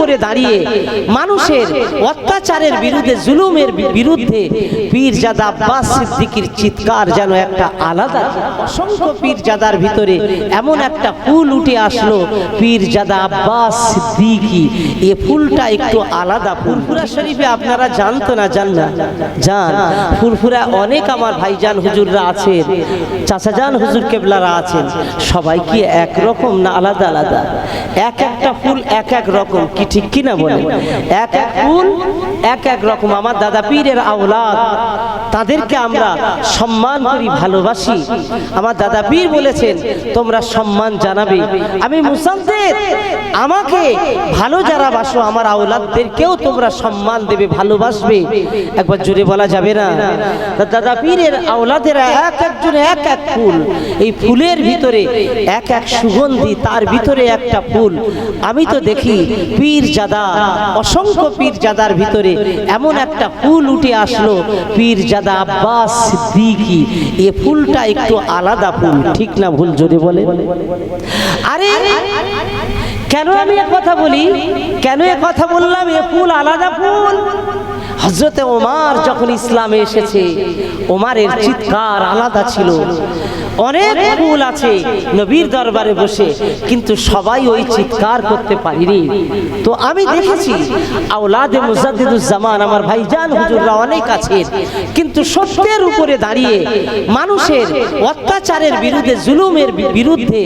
উপরে দাঁড়িয়ে মানুষের অত্যাচারের বিরুদ্ধে, জুলুমের বি- বিরুদ্ধে পীরজাদা আব্বাস সিদ্দিকির চিৎকার যেন একটা আলাদা, অসংখ্য পীরজাদার ভিতরে এমন একটা ফুল উঠে আসলো। পীরজাদা আব্বাস সিদ্দিকি, এ ফুলটা একটু আলাদা ফুরফুরা শরীফে আপনারা জানতো না, জান না? জান। ফুরফুরা অনেক আমার ভাইজান হুজুররা আছেন চাচাজান হুজুর কেবলারা আছেন। সবাই কি একরকম না আলাদা আলাদা? এক একটা ফুল এক এক রকম কি ঠিক কি না বলে এক এক ফুল এক এক রকম। আমার দাদা পীরের আওলাদ তাদেরকে আমরা সম্মান করি ভালোবাসি। আমার দাদা পীর বলেছেন তোমরা সম্মান জানাবে। আমি মুসাদ্দেদ আমাকে ভালো যারা বাসো আমার আওলাদদেরকেও তোমরা সম্মান দেবে ভালোবাসবে। একবার জোরে বলা যাবে না? দাদা পীরের আওলাদেরা এক একজন এক এক ফুল। এই ফুলের ভিতরে এক এক সুগন্ধি তার ভিতরে একটা ফুল। আমি তো দেখি পীর জাদা অসংখ্য পীর জাদার ভিতরে এমন একটা ফুল উঠে আসলো পীর জাদা আব্বাস সিদ্দিকি। এ ফুলটা একটু আলাদা ফুল, ঠিক না ভুল জোরে বলে? আরে, কেন আমি কথা বলি? কেন এ কথা বললাম? এ ফুল আলাদা ফুল। হজরতে ওমার যখন ইসলামে এসেছে, ওমারের চিৎকার আলাদা ছিল। অনেক ফুল আছে নবীর দরবারে বসে কিন্তু সবাই ওই চিৎকার করতে পারিনি। তো আমি দেখেছি আওলাদে মুজাদ্দিদুজ্জামান আমার ভাইজান হুজুররা অনেক আছেন। কিন্তু সত্যের উপরে দাঁড়িয়ে মানুষের অত্যাচারের বিরুদ্ধে জুলুমের বিরুদ্ধে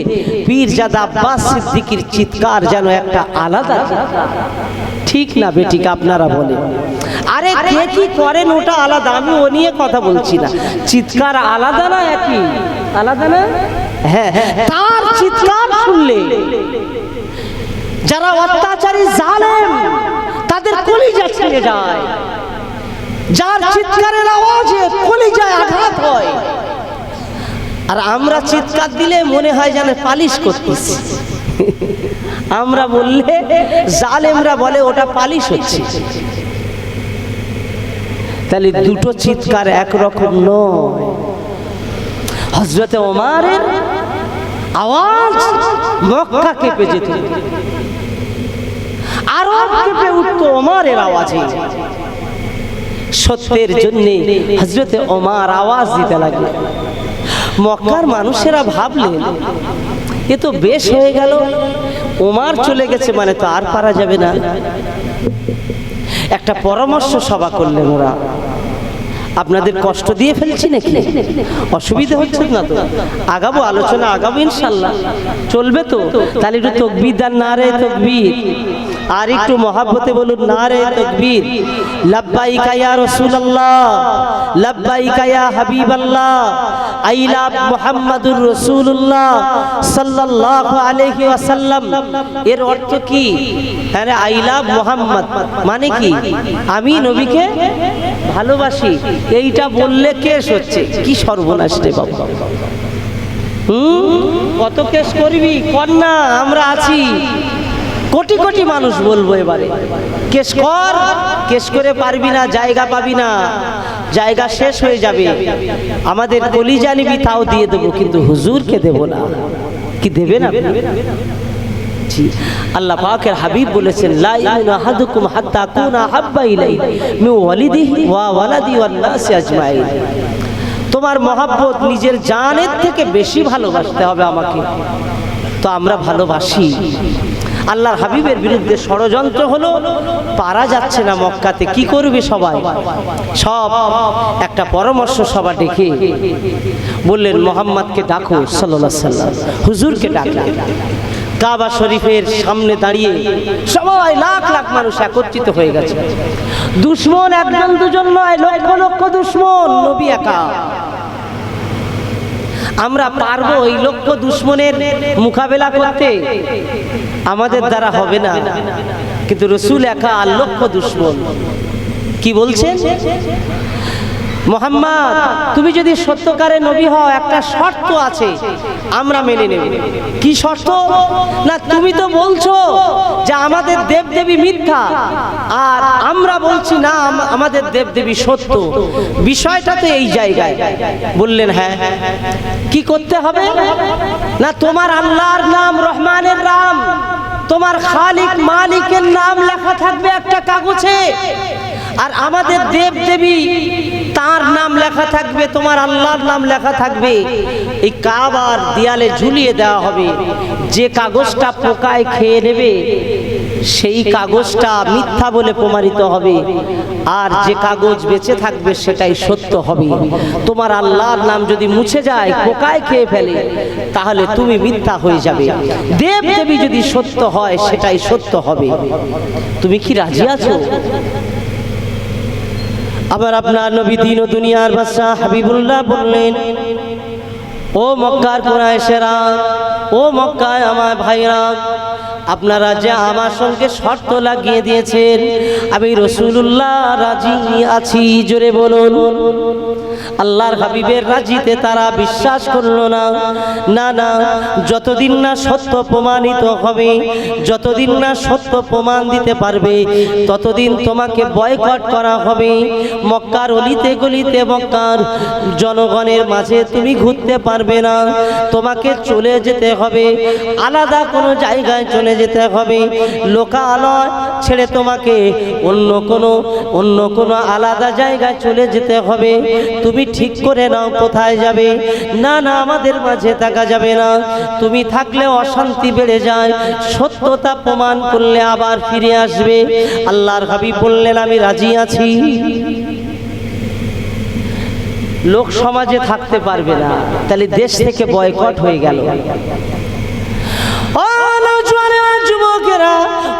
পীরজাদা আব্বাস সিদ্দিকির চিৎকার যেন একটা আলাদা। ঠিক না বেঠিক আপনারা বলে আরে কে কি করেন? ওটা আলাদা। আমি ও নিয়ে কথা বলছি না। চিৎকার আলাদা না একই? আলাদা না? হ্যাঁ তার চিৎকার শুনলে। যারা অত্যাচারী জালেম তাদের কলিজা ছিঁড়ে যায়। যার চিৎকারের আওয়াজে কলিজায় আঘাত হয়। আর আমরা চিৎকার দিলে মনে হয় যেন পালিশ করতেছি। আমরা বললে জালেমরা বলে ওটা পালিশ হচ্ছে। তাহলে দুটো চিৎকার একরকম নয়। হজরতে ওমারের আওয়াজ মক্কা কেঁপে যেত। আরও কেঁপে উঠত ওমারের আওয়াজে। সত্যের জন্য হজরতে ওমার আওয়াজ দিতে লাগল। মক্কার মানুষেরা ভাবলেন এ তো বেশ হয়ে গেল। ওমার চলে গেছে মানে তো আর পারা যাবে না। একটা পরামর্শ সভা করলেন ওরা। আপনাদের কষ্ট দিয়ে ফেলছি নাকি? অসুবিধা হচ্ছে না তো? আগাবো, আলোচনা আগাবো ইনশাল্লাহ। চলবে তো? তাহলে একটু তকবির দান না রে তকবির। আর একটু মহাব্বতে বলুন না রে তকবির। লাব্বাইকা ইয়া রাসূলুল্লাহ, লাব্বাইকা ইয়া হাবিবাল্লাহ আই লাভ মুহাম্মাদুর রাসূলুল্লাহ সাল্লাল্লাহু আলাইহি ওয়াসাল্লাম। এর অর্থ কি? হ্যাঁ আই লাভ মুহাম্মদ মানে কি? আমি নবীকে ভালোবাসি, এইটা বললে কেস হচ্ছে। কি সর্বনাশ রে বাবা। কত কেস করবি? কর না আমরা আছি। কোটি কোটি মানুষ বলব এবারে। কেস কর, কেস করে পারবি না, জায়গা পাবি না। জায়গা শেষ হয়ে যাবে। আমাদের কলিজা নিবি, তাও দিয়ে দেবো, কিন্তু হুজুরকে দেব না। কি দেবে না? আল্লাহ পাকের হাবিব বলেছেন, লা ইউমিনু আহাদুকুম হাত্তা কুনা হাব্বা ইলাই মিন ওয়ালিদিহি ওয়া ওয়ালাদি ওয়ান নাসি আজমাইন। তোমার মহাব্বত নিজের জানের থেকে বেশি ভালোবাসতে হবে আমাকে। তো আমরা ভালোবাসি। আল্লাহর হাবিবের বিরুদ্ধে ষড়যন্ত্র হলো, পারা যাচ্ছে না মক্কাতে, কি করবে সবাই? সব একটা পরামর্শ সভা ডেকে বললেন, মোহাম্মদকে ডাকো সাল্লাহ সাল্লাম। হুজুরকে ডাকলেন কাবা শরীফের সামনে দাঁড়িয়ে সবাই লাখ লাখ মানুষ একত্রিত হয়ে গেছে। দুশ্মন একজন, দুজন নয়, লক্ষ লক্ষ দুশ্মন, নবী একা। আমরা পারব এই লক্ষ দুশ্মনের মোকাবেলা করতে? আমাদের দ্বারা হবে না। কিন্তু রসুল একা আর লক্ষ দুশ্মন। কি বলছেন? মোহাম্মদ, তুমি যদি সত্যকারে নবী হও, একটা শর্ত আছে, আমরা মেনে নেব। কি শর্ত? না, তুমি তো বলছো যে আমাদের দেবদেবী মিথ্যা, আর আমরা বলছি না, আম- আমাদের দেবদেবী সত্য। বিষয়টা তো এই জায়গায় বললেন হ্যাঁ কি করতে হবে? না, তোমার আল্লাহর নাম, রহমানের নাম, তোমার খালিক মালিকের নাম লেখা থাকবে একটা কাগজে। আর আমাদের দেব দেবী তার নাম লেখা থাকবে, তোমার আল্লাহর নাম লেখা থাকবে। এই কাবার দেয়ালে ঝুলিয়ে দেওয়া হবে। যে কাগজটা পোকায় খেয়ে নেবে, সেই কাগজটা মিথ্যা বলে প্রমাণিত হবে। আর যে কাগজ বেঁচে থাকবে, সেটাই সত্য হবে। তোমার আল্লাহর নাম যদি মুছে যায়, পোকায় খেয়ে ফেলে, তাহলে তুমি মিথ্যা হয়ে যাবে। দেব দেবী যদি সত্য হয়, সেটাই সত্য হবে। তুমি কি রাজি আছো? আবার আপনার নবী দিন ও দুনিয়ার বাদশাহ হাবিবুল্লাহ বললেন ও মক্কার কুরাইশেরা ও মক্কায় আমার ভাইরা, আপনারা যে আমার সঙ্গে শর্ত লাগিয়ে দিয়েছেন, আমি রসুল্লাহ রাজি আছি, জোরে বলুন। আল্লাহর হাবিবের রাজিতে তারা বিশ্বাস করল না। না না, যতদিন না সত্য প্রমাণিত হবে, যতদিন না সত্য প্রমাণ দিতে পারবে, ততদিন তোমাকে বয়কট করা হবে। মক্কার অলিতে গলিতে মক্কার জনগণের মাঝে তুমি ঘুরতে পারবে না। তোমাকে চলে যেতে হবে। আলাদা কোনো জায়গায় চলে যেতে হবে। লোকালয় ছেড়ে তোমাকে অন্য কোনো অন্য কোনো আলাদা জায়গায় চলে যেতে হবে। তুমি ঠিক করে নাও কোথায় যাবে। না না, আমাদের মাঝে থাকা যাবে না। তুমি থাকলে অশান্তি বেড়ে যায়। সত্যতা প্রমাণ করলে আবার ফিরে আসবে। আল্লাহর হাবিব বললেন, আমি রাজি আছি। লোক সমাজে থাকতে পারবে না। তাহলে দেশ থেকে বয়কট হয়ে গেল। যুবকেরা,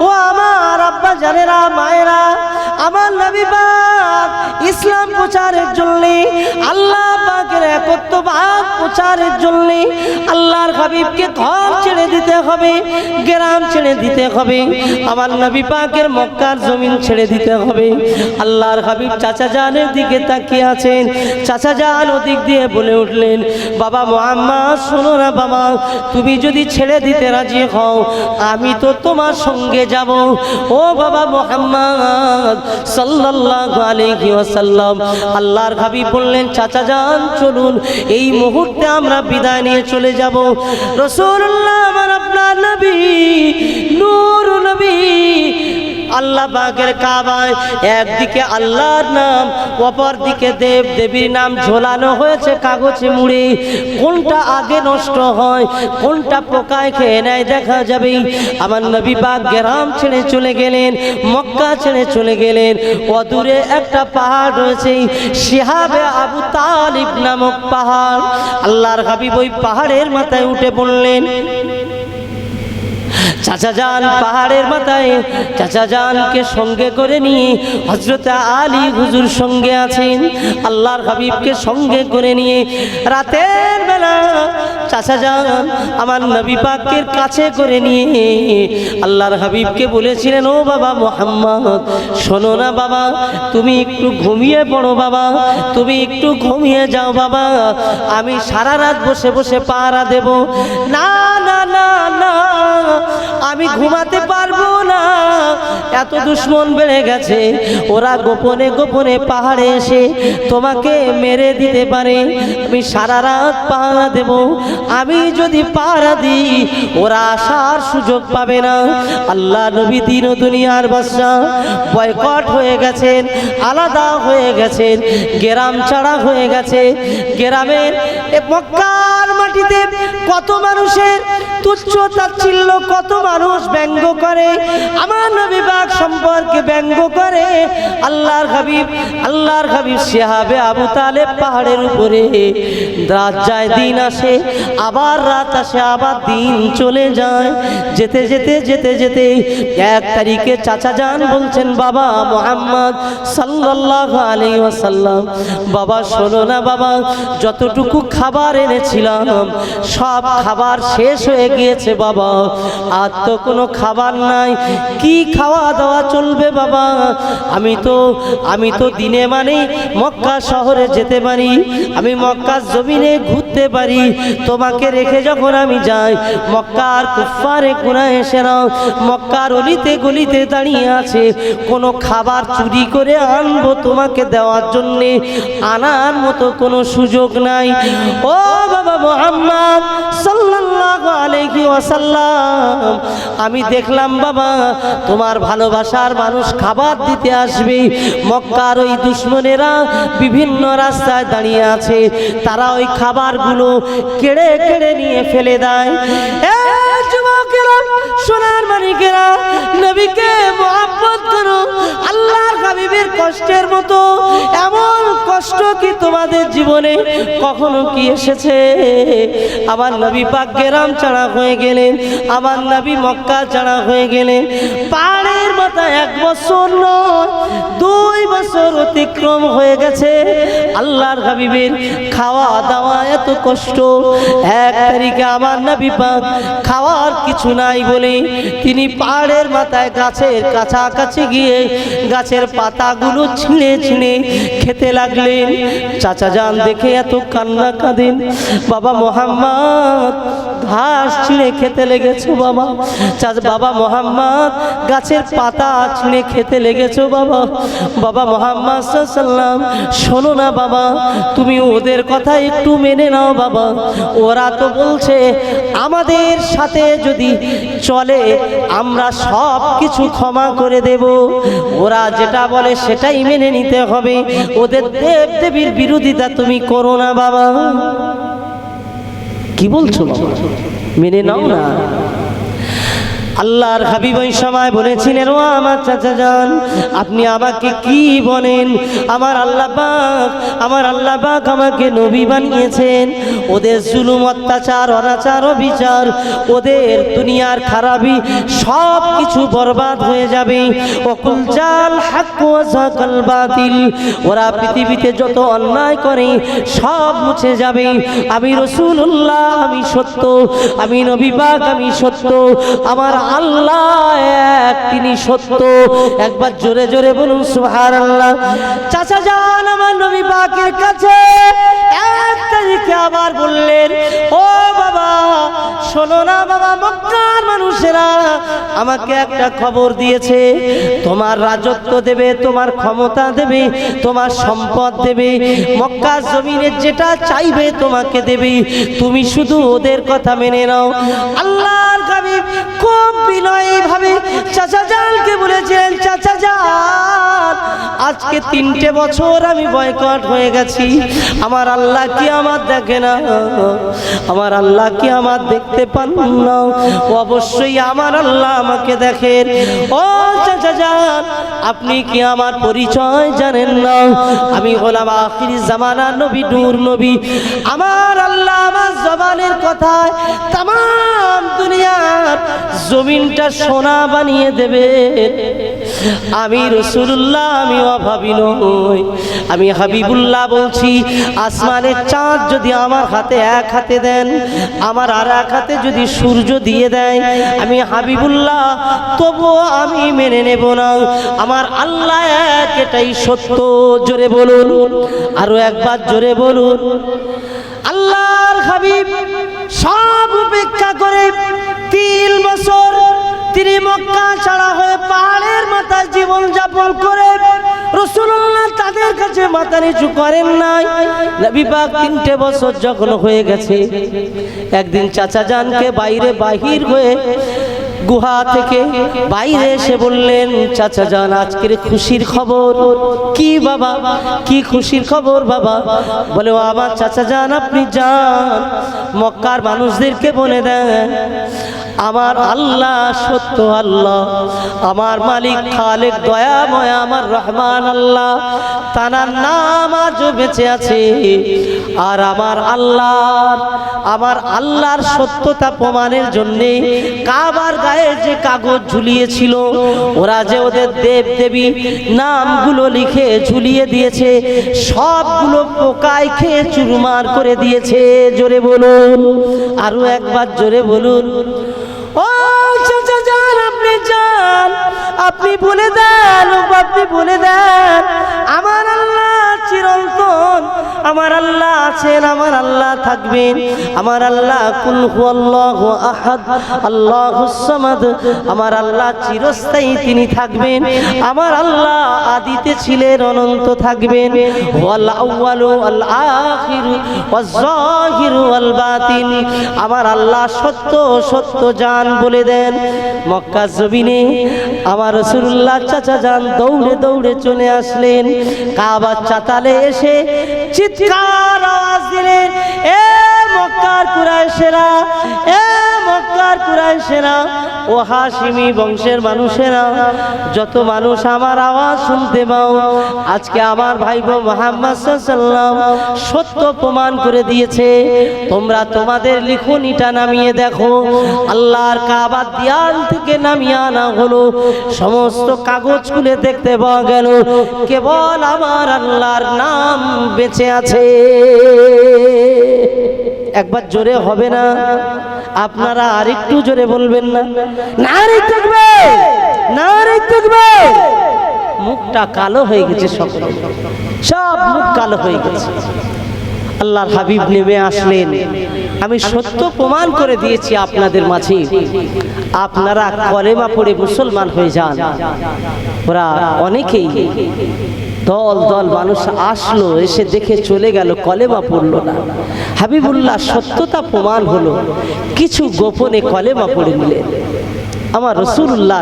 ও আমার আব্বা জানেরা, মায়েরা, আমার নবী পাক ইসলাম প্রচারের জন্য, আল্লাহ পাকের একত্ববাদ প্রচারের জন্য আল্লাহর হাবিবকে ঘর ছেড়ে দিতে হবে, গ্রাম ছেড়ে দিতে হবে আমার নবী পাকের মক্কার জমিন ছেড়ে দিতে হবে। আল্লাহর হাবিব চাচা জানের দিকে তাকিয়ে আছেন, চাচা জান ওদিক দিয়ে বলে উঠলেন, বাবা মোহাম্মদ, শোনো না বাবা, তুমি যদি ছেড়ে দিতে রাজি হও, আমি তো তোমার সঙ্গে যাব। ও বাবা মোহাম্মদ, সাল্লাল্লাহু আলাইহি ওয়াসাল্লাম। আল্লাহর হাবি বললেন, চাচা যান, চলুন। এই মুহূর্তে আমরা বিদায় নিয়ে চলে যাব। রসুল্লাহ আমার আপনার নবী, নূর নবী আল্লাহ পাকের কাবায়। একদিকে আল্লাহর নাম অপর দিকে দেব দেবীর নাম ঝোলানো হয়েছে কাগজে মুড়ে। কোনটা আগে নষ্ট হয়, কোনটা পোকায় খেয়ে নেয় দেখা যাবে। আমার নবী পাক গ্রাম ছেড়ে চলে গেলেন, মক্কা ছেড়ে চলে গেলেন। অদূরে একটা পাহাড় রয়েছে, শিহাবে আবু তালিব নামক পাহাড়। আল্লাহর হাবিব ওই পাহাড়ের মাথায় উঠে বললেন চাচা যান পাহাড়ের মাথায়, চাচা জানকে সঙ্গে করে নিয়ে হজরত আলী হুজুর সঙ্গে আছেন, আল্লাহর হাবিবকে সঙ্গে করে নিয়ে রাতের বেলা চাচা যান আমার নবী পাকের কাছে করে নিয়ে আল্লাহর হাবিবকে বলেছিলেন, ও বাবা মোহাম্মদ, শোনো না বাবা, তুমি একটু ঘুমিয়ে পড়ো বাবা, তুমি একটু ঘুমিয়ে যাও বাবা, আমি সারা রাত বসে বসে পাহারা দেব। না না না না, আমি ঘুমাতে পারব না। এত দুশ্মন বেড়ে গেছে, ওরা গোপনে গোপনে পাহাড়ে এসে তোমাকে মেরে দিতে পারে। আমি সারা রাত পাহারা দেব আমি যদি পাহারা দিই, ওরা আসার সুযোগ পাবে না। আল্লাহ নবী দিন দুনিয়ার বাসা বয়কট হয়ে গেছেন, আলাদা হয়ে গেছেন, গ্রাম ছাড়া হয়ে গেছে। গ্রামের মক্কার মাটিতে কত মানুষের তুচ্ছ তাচ্ছিল্য, কত মানুষ ব্যঙ্গ করে, আমার নবী সম্পর্কে ব্যঙ্গ করে, আল্লাহর হাবিব আল্লাহর হাবিব শিহাবে আবু তালে পাহাড়ের উপরে রাত যায়, দিন আসে, আবার রাত আসে, আবার দিন চলে যায়, যেতে যেতে যেতে যেতে এক তারিখে চাচা যান বলছেন, বাবা মোহাম্মদ সাল্লাল্লাহু আলাইহি ওয়াসাল্লাম, বাবা শোনো না বাবা, যতটুকু খাবার এনেছিলাম সব খাবার শেষ হয়ে গিয়েছে, বাবা। আর তো কোনো খাবার নাই। কি খাওয়া দাওয়া চলবে, বাবা? আমি তো আমি তো দিনে মানে মক্কা শহরে যেতে পারি। আমি মক্কার জমিনে ঘুরতে পারি। তোমাকে রেখে যখন আমি যাই, মক্কার কুফারে কুনা এসে নাও মক্কার অলিতে গলিতে দাঁড়িয়ে আছে। কোনো খাবার চুরি করে আনব তোমাকে দেওয়ার জন্যে। আনার মতো কোনো সুযোগ নাই। ও বাবা মোহাম্মদ সাল্লাল্লাহু আলাইহি ওয়াসাল্লাম। আমি দেখলাম, বাবা, তোমার ভালোবাসার মানুষ খাবার দিতে আসবে। মক্কার ওই দুশ্মনেরা বিভিন্ন রাস্তায় দাঁড়িয়ে আছে। তারা ওই খাবারগুলো কেড়ে কেড়ে নিয়ে ফেলে দেয়। সোনার মানিকেরা নবীকে মহাব্বত করো। আল্লাহর হাবিবের কষ্টের মতো, এমন কষ্ট কি তোমাদের জীবনে কখনো কি এসেছে? আমার নবী পাক গেরাম চাড়া হয়ে গেলেন আমার নবী মক্কা চাড়া হয়ে গেলেন। পাহাড়ের মাথায় এক বছর নয়, দুই বছর অতিক্রম হয়ে গেছে। আল্লাহর হাবিবের খাওয়া দাওয়া এত কষ্ট। এক তারিখে আমার নবী পাক খাওয়ার কিছু নাই বলে তিনি পাহাড়ের মাথায় গাছের কাছাকাছি গিয়ে গাছের পাতাগুলো ছিঁড়ে ছিঁড়ে খেতে লাগলেন। চাচা যান দেখে এত কান্না কাঁদেন। বাবা মোহাম্মদ ঘাস ছিঁড়ে খেতে লেগেছো বাবা। চাচ, বাবা মোহাম্মদ গাছের পাতা ছিঁড়ে খেতে লেগেছো বাবা। বাবা মোহাম্মদ সাল্লাম শোনো না বাবা, তুমি ওদের কথা একটু মেনে নাও বাবা। ওরা তো বলছে, আমাদের সাথে যদি চলে, আমরা সব কিছু ক্ষমা করে দেব। ওরা যেটা বলে সেটাই মেনে নিতে হবে। ওদের দেব দেবীর বিরোধিতা তুমি করো না, বাবা। কি বলছো মেনে নাও না। আল্লাহর হাবিব ওই সময় বলেছিলেন, ও আমার চাচা যান আপনি আমাকে কি বলেন? আমার আল্লাহ পাক, আমার আল্লাহ পাক আমাকে নবী বানিয়েছেন। ওদের জুলুম, অত্যাচার, অনাচার বিচার ওদের দুনিয়ার খারাপি সব কিছু বরবাদ হয়ে যাবে। অকুল জাল হাক বাতিল। ওরা পৃথিবীতে যত অন্যায় করে সব মুছে যাবে। আমি রসুল্লাহ আমি সত্য। আমি নবী পাক, আমি সত্য। আমার আল্লাহ, এক তিনি সত্য। একবার জোরে জোরে বলুন সুহার আল্লাহ চাচা যান আমার নবী পাকের কাছে এক তারিখে আবার বললেন, ও বাবা, শোনো না বাবা, মক্কার মানুষেরা আমাকে একটা খবর দিয়েছে। তোমার রাজত্ব দেবে, তোমার ক্ষমতা দেবে, তোমার সম্পদ দেবে। মক্কার জমিনে যেটা চাইবে তোমাকে দেবে। তুমি শুধু ওদের কথা মেনে নাও। আল্লাহর চাচা জানকে বলেছিলেন চাচা জান। আজকে তিনটে বছর আমি বয়কট হয়ে গেছি। আমার আল্লাহ কি আমার দেখে না? আমার আল্লাহ কি আমার দেখতে পান না? অবশ্যই আমার আল্লাহ আমাকে দেখেন। ও চাচা যান আপনি কি আমার পরিচয় জানেন না? আমি হলাম আখির জামানা নবী, নূর নবী। আমার আল্লাহ আমার জবানের কথায় তাম দুনিয়ার জমিনটা সোনা বানিয়ে দেবেন। আমি রসুল্লাহ, আমি অভাবী নই। আমি হাবিবুল্লাহ বলছি, আসমানের চাঁদ যদি আমার হাতে এক হাতে দেন, আমার আর এক হাতে যদি সূর্য দিয়ে দেয়, আমি হাবিবুল্লাহ, তবুও আমি মেনে নেব না। আমার আল্লাহ এক, এটাই সত্য। জোরে বলুন, আরও একবার জোরে বলুন। আল্লাহর হাবিব সব উপেক্ষা করে তিন বছর তিনি মক্কা ছাড়া হয়ে পাহাড়ের মাথায় জীবন যাপন করে তাদের কাছে মাথা নিচু করেন নাই। তিনটে যখন হয়ে গেছে, একদিন চাচা বাইরে বাহির হয়ে গুহা থেকে বাইরে এসে বললেন, চাচা যান আজকের খুশির খবর কি বাবা? কি খুশির খবর বাবা? বলে, ও আমার চাচা যান আপনি যান, মক্কার মানুষদেরকে বলে দেন। আমার আল্লাহ সত্য আল্লাহ। আমার মালিক খালেক দয়াময় আমার রহমান আল্লাহ। তানার নাম আজও বেঁচে আছে। আর আমার আল্লাহ আমার আল্লাহর সত্যতা প্রমাণের জন্যে কাবার গায়ে যে কাগজ ঝুলিয়েছিল ওরা যে ওদের দেব দেবী নামগুলো লিখে ঝুলিয়ে দিয়েছে সবগুলো পোকায় খেয়ে চুরমার করে দিয়েছে। জোরে বলুন আরও একবার জোরে বলুন। যান আপনি যান। আপনি দেন ও আপনি বলে আছেন আমার আল্লাহ থাকবেন। আমার আল্লাহ কুল হুয়াল্লাহু আহাদ আল্লাহুস সামাদ। আমার আল্লাহ চিরস্থায়ী তিনি থাকবেন। আমার আল্লাহ আদিতে ছিলেন, অনন্ত থাকবেন। ওয়াল আউয়ালু, ওয়াল আখিরু, ওয়াজ জাহিরু, ওয়াল বাতিন। আমার আল্লাহ সত্য সত্য জান বলে দেন। মক্কা জমিনে আমার রসুল্লাহ চাচা যান দৌড়ে দৌড়ে চলে আসলেন। কাবার চাতালে এসে চিৎকার এ মক্কার কুরাইশেরা এ মক্কার কুরাইশেরা ও হাসিমি বংশের মানুষেরা, যত মানুষ আমার আওয়াজ শুনতে পাও, আজকে আমার ভাই বোন মোহাম্মদ সত্য প্রমাণ করে দিয়েছে। তোমরা তোমাদের লিখনিটা নামিয়ে দেখো। আল্লাহর কাবার দিয়াল থেকে নামিয়ে আনা হলো। সমস্ত কাগজ খুলে দেখতে পাওয়া গেল, কেবল আমার আল্লাহর নাম বেঁচে আছে। একবার জোরে হবে না? আপনারা আরেকটু জোরে বলবেন না। না রে থাকবে না রে থাকবে। মুখটা কালো হয়ে গেছে সব সব মুখ কালো হয়ে গেছে। আল্লাহর হাবিব নেমে আসলেন। আমি সত্য প্রমাণ করে দিয়েছি আপনাদের মাঝে। আপনারা কলেমা পড়ে মুসলমান হয়ে যান। ওরা অনেকেই দল দল, মানুষ আসলো, এসে দেখে চলে গেল, কলেমা পড়ল না হাবিবুল্লাহ, সত্যতা প্রমাণ হলো, কিছু গোপনে কলেমা পড়ে নিলেন আমার রসুল্লাহ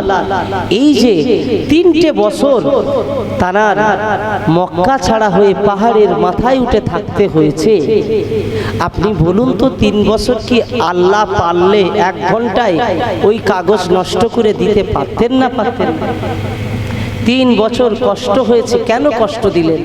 এই যে তিনটে বছর তানার মক্কা ছাড়া হয়ে পাহাড়ের মাথায় উঠে থাকতে হয়েছে, আপনি বলুন তো তিন বছর কি আল্লাহ পারলে এক ঘন্টায় ওই কাগজ নষ্ট করে দিতে পারতেন না পারতেন? তিন বছর কষ্ট হয়েছে কেন কষ্ট দিলেন?